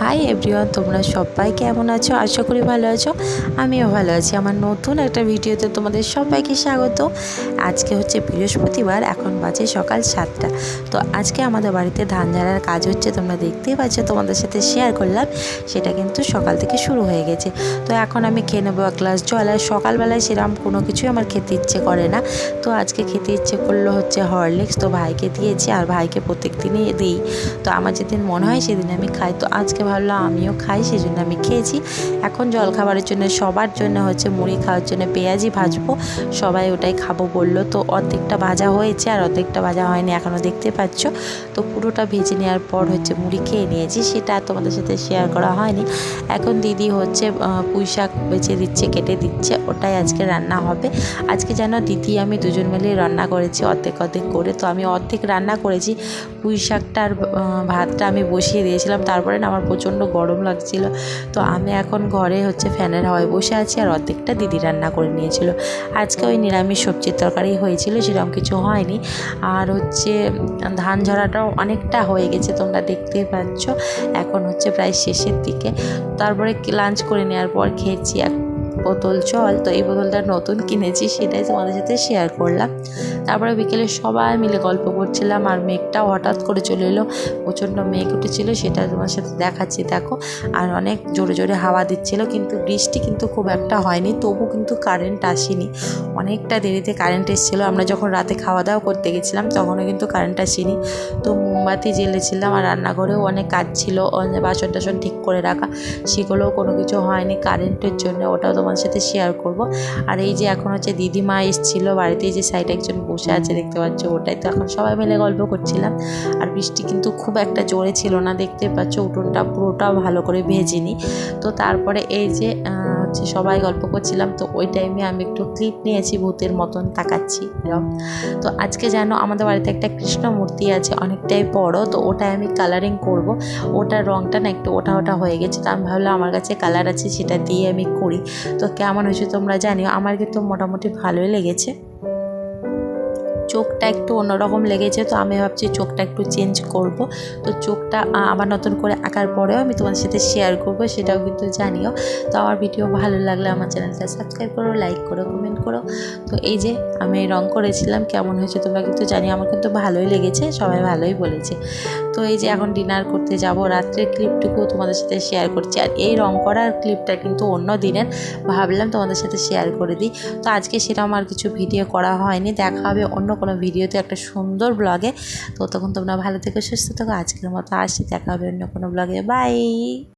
Hi everyone, তোমরা সবাই কেমন আছো? আশা করি ভালো আছো। আমিও ভালো আছি। আমার নতুন একটা ভিডিওতে তোমাদের সবাইকে স্বাগত। আজকে হচ্ছে বৃহস্পতিবার, এখন বাজে সকাল সাতটা। তো আজকে আমাদের বাড়িতে ধান ঝাড়ার কাজ হচ্ছে, তোমরা দেখতেই পাচ্ছ, তোমাদের সাথে শেয়ার করলাম। সেটা কিন্তু সকাল থেকে শুরু হয়ে গেছে। তো এখন আমি খেয়ে নেব এক গ্লাস জল। আর সকালবেলায় সেরকম কোনো কিছুই আমার খেতে ইচ্ছে করে না। তো আজকে খেতে ইচ্ছে করল হচ্ছে হরলিক্স তো ভাইকে দিয়েছি, আর ভাইকে প্রত্যেক দিনই দিই। তো আমার যেদিন মনে হয় সেদিন আমি খাই। তো আজকে ভাবলাম, আমিও খাই সেই জন্য আমি খেয়েছি। এখন জলখাবারের জন্য, সবার জন্য হচ্ছে মুড়ি খাওয়ার জন্য পেঁয়াজি ভাজবো। সবাই ওটাই খাব বলল। তো অর্ধেকটা ভাজা হয়েছে আর অর্ধেকটা ভাজা হয়নি এখনও দেখতে পাচ্ছ। তো পুরোটা ভেজে নেওয়ার পর হচ্ছে মুড়ি খেয়ে নিয়েছি। সেটা তোমাদের সাথে শেয়ার করা হয়নি। এখন দিদি হচ্ছে পুঁই শাক বেছে দিচ্ছে, কেটে দিচ্ছে, ওটাই আজকে রান্না হবে। আজকে যেন দিদি, আমি দুজন মিলেই রান্না করেছি অর্ধেক অর্ধেক করে। তো আমি অর্ধেক রান্না করেছি। পুঁই শাকটার ভাতটা আমি বসিয়ে দিয়েছিলাম। তারপরে না আমার প্রচণ্ড গরম লাগছিল। তো আমি এখন ঘরে হচ্ছে ফ্যানের হাওয়ায় বসে আছি আর অর্ধেকটা দিদি রান্না করে নিয়েছিল। আজকে ওই নিরামিষ সবজির তরকারি হয়েছিল, সেরকম কিছু হয়নি। আর হচ্ছে ধান ঝরাটাও অনেকটা হয়ে গেছে, তোমরা দেখতেই পাচ্ছ। এখন হচ্ছে প্রায় শেষের দিকে। তারপরে লাঞ্চ করে নেওয়ার পর খেয়েছি এক বোতল জল তো এই বোতলটা নতুন কিনেছি, সেটাই তোমাদের সাথে শেয়ার করলাম। তারপরে বিকেলে সবাই মিলে গল্প করছিলাম, আর মেঘটাও হঠাৎ করে চলে এলো। প্রচণ্ড মেঘ উঠেছিল, সেটা তোমার সাথে দেখাচ্ছি, দেখো। আর অনেক জোরে জোরে হাওয়া দিচ্ছিল, কিন্তু বৃষ্টি কিন্তু খুব একটা হয়নি, তবু কিন্তু কারেন্ট আসেনি। অনেকটা দেরিতে কারেন্ট এসেছিল। আমরা যখন রাতে খাওয়া দাওয়া করতে গেছিলাম, তখনও কিন্তু কারেন্ট আসেনি। তো মোমবাতি জ্বেলেছিলাম, আর রান্নাঘরেও অনেক কাজ ছিল বাসন টাসন ঠিক করে রাখা। সেগুলোও কোনো কিছু হয়নি কারেন্টের জন্য, ওটাও তোমার সাথে শেয়ার করব। আর এই যে এখন হচ্ছে দিদিমা এসেছিল, বাড়িতে যে সাইডে একজন বসে আছে, দেখতে পাচ্ছ ওটাই। তো এখন সবাই মিলে গল্প করছিলাম। আর বৃষ্টি কিন্তু খুব একটা জোরে ছিল না, দেখতে পাচ্ছ উঠোনটা পুরোটা ভালো করে ভেজে নিই তো তারপরে এই যে হচ্ছে সবাই গল্প করছিলাম, তো ওই টাইমে আমি একটু ক্লিপ নিয়েছি, ভূতের মতন তাকাচ্ছি এরকম তো আজকে যেন আমাদের বাড়িতে একটা কৃষ্ণ মূর্তি আছে, অনেকটাই বড়, তো ওটাই আমি কালারিং করব। ওটার রঙটা না একটু ওটা ওটা হয়ে গেছে, তো আমি ভাবলাম আমার কাছে কালার আছে, সেটা দিয়ে আমি করি। তো কেমন হয়েছে তোমরা জানিও, আমার কিন্তু মোটামুটি ভালোই লেগেছে। চোখটা একটু অন্যরকম লেগেছে, তো আমি ভাবছি চোখটা একটু চেঞ্জ করব। তো চোখটা আবার নতুন করে আঁকার পরেও আমি তোমাদের সাথে শেয়ার করব, সেটাও কিন্তু জানিও। তো আমার ভিডিও ভালো লাগলে আমার চ্যানেলটা সাবস্ক্রাইব করো লাইক করো কমেন্ট করো। তো এই যে আমি রং করেছিলাম, কেমন হয়েছে তোমরা কিন্তু জানিও, আমার কিন্তু ভালোই লেগেছে, সবাই ভালোই বলেছে। তো এই যে এখন ডিনার করতে যাব, রাত্রের ক্লিপটুকু তোমাদের সাথে শেয়ার করছি। আর এই রং করার ক্লিপটা কিন্তু অন্য দিনের, ভাবলাম তোমাদের সাথে শেয়ার করে দিই। তো আজকে সেরকম আর কিছু ভিডিও করা হয়নি, দেখা হবে অন্য কোনো ভিডিওতে একটা সুন্দর ব্লগে তো তখন তোমরা ভালো থেকে, সুস্থ থাকো। আজকের মতো আসি দেখা হবে অন্য কোনো ব্লগে বাই